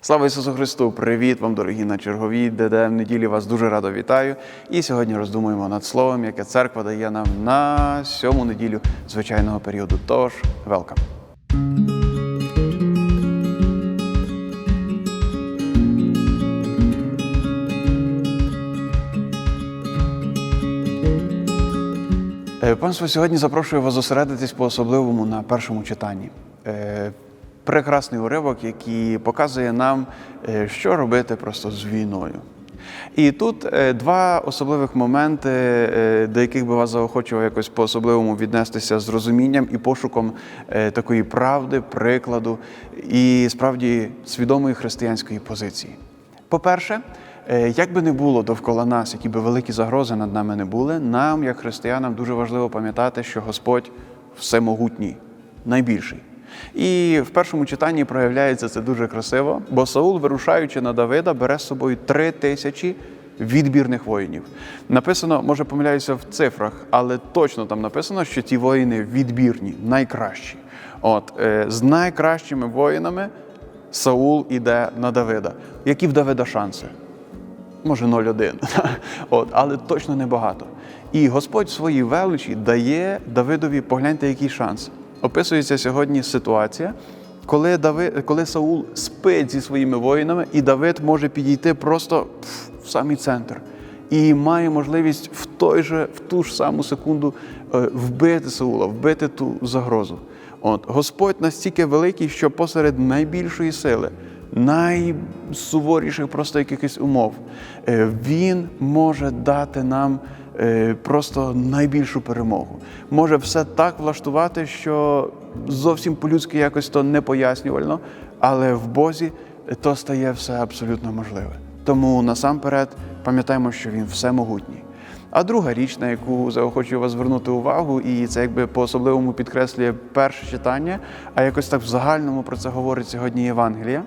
Слава Ісусу Христу! Привіт вам, дорогі на черговій ДД неділі. Вас дуже радо вітаю. І сьогодні роздумуємо над словом, яке церква дає нам на сьому неділю звичайного періоду. Тож, велкам! Е, Панство, сьогодні запрошую вас зосередитись по-особливому на першому читанні. Прекрасний уривок, який показує нам, е, що робити просто з війною. І тут е, два особливих моменти, е, до яких би вас заохочував якось по-особливому віднестися з розумінням і пошуком такої правди, прикладу і справді свідомої християнської позиції. По-перше, Як би не було довкола нас, які би великі загрози над нами не були, нам, як християнам, дуже важливо пам'ятати, що Господь всемогутній, найбільший. І в першому читанні проявляється це дуже красиво, бо Саул, вирушаючи на Давида, бере з собою три тисячі відбірних воїнів. Написано, може помиляюся в цифрах, але точно там написано, що ті воїни відбірні, найкращі. От е, з найкращими воїнами Саул іде на Давида. Які в Давида шанси? може 0,1, От, але точно небагато. І Господь в своїй величі дає Давидові, погляньте, який шанс. Описується сьогодні ситуація, коли, Давид, коли Саул спить зі своїми воїнами, і Давид може підійти просто в самий центр. І має можливість в той же, в ту ж саму секунду е, вбити Саула, вбити ту загрозу. От Господь настільки великий, що посеред найбільшої сили найсуворіших просто якихось умов. е, Він може дати нам просто найбільшу перемогу. Може все так влаштувати, що зовсім по-людськи якось то не пояснювально, але в Бозі то стає все абсолютно можливе. Тому насамперед пам'ятаємо, що він всемогутній. А друга річ, на яку заохочую вас звернути увагу, і це якби по-особливому підкреслює перше читання, а якось так в загальному про це говорить сьогодні Євангелія.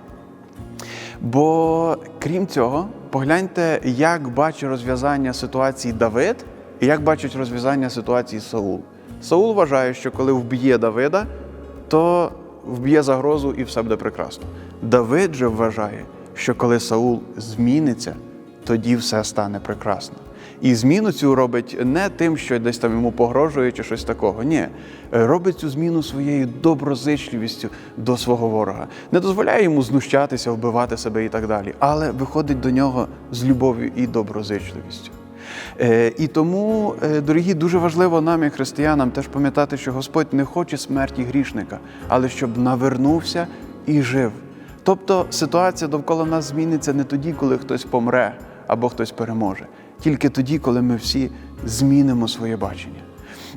Бо крім цього, погляньте, як бачить розв'язання ситуації Давид і як бачить розв'язання ситуації Саул. Саул вважає, що коли вб'є Давида, то вб'є загрозу і все буде прекрасно. Давид же вважає, що коли Саул зміниться, тоді все стане прекрасно. І зміну цю робить не тим, що десь там йому погрожує чи щось такого. Ні, робить цю зміну своєю доброзичливістю до свого ворога. Не дозволяє йому знущатися, вбивати себе і так далі, але виходить до нього з любов'ю і доброзичливістю. Е, І тому, е, дорогі, дуже важливо нам, як християнам, теж пам'ятати, що Господь не хоче смерті грішника, але щоб навернувся і жив. Тобто ситуація довкола нас зміниться не тоді, коли хтось помре або хтось переможе, тільки тоді, коли ми всі змінимо своє бачення.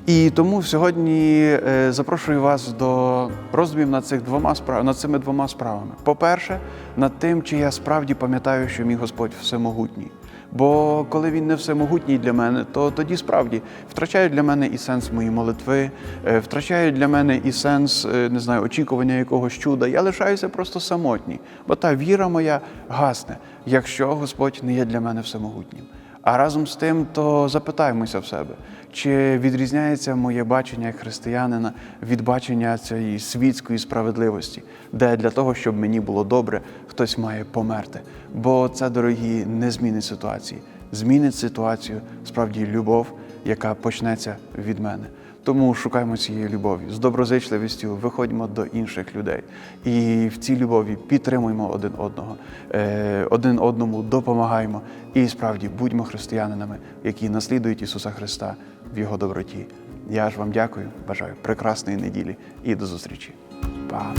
І тому сьогодні е, запрошую вас до роздумів над цих двома справ, над цими двома справами. По-перше, над тим, чи я справді пам'ятаю, що мій Господь всемогутній. Бо коли він не всемогутній для мене, то тоді справді втрачають для мене і сенс мої молитви, е, втрачають для мене і сенс е, не знаю, очікування якогось чуда. Я лишаюся просто самотній, бо та віра моя гасне, якщо Господь не є для мене всемогутнім. А разом з тим, то запитаємося в себе, чи відрізняється моє бачення як християнина від бачення цієї світської справедливості, де для того, щоб мені було добре, хтось має померти. Бо це, дорогі, не змінить ситуації. Змінить ситуацію справді любов, яка почнеться від мене. Тому шукаємо цієї любові з доброзичливістю, виходьмо до інших людей. І в цій любові підтримуємо один одного, е, один одному допомагаємо. І справді будьмо християнинами, які наслідують Ісуса Христа в Його доброті. Я ж вам дякую, бажаю прекрасної неділі і до зустрічі. Па!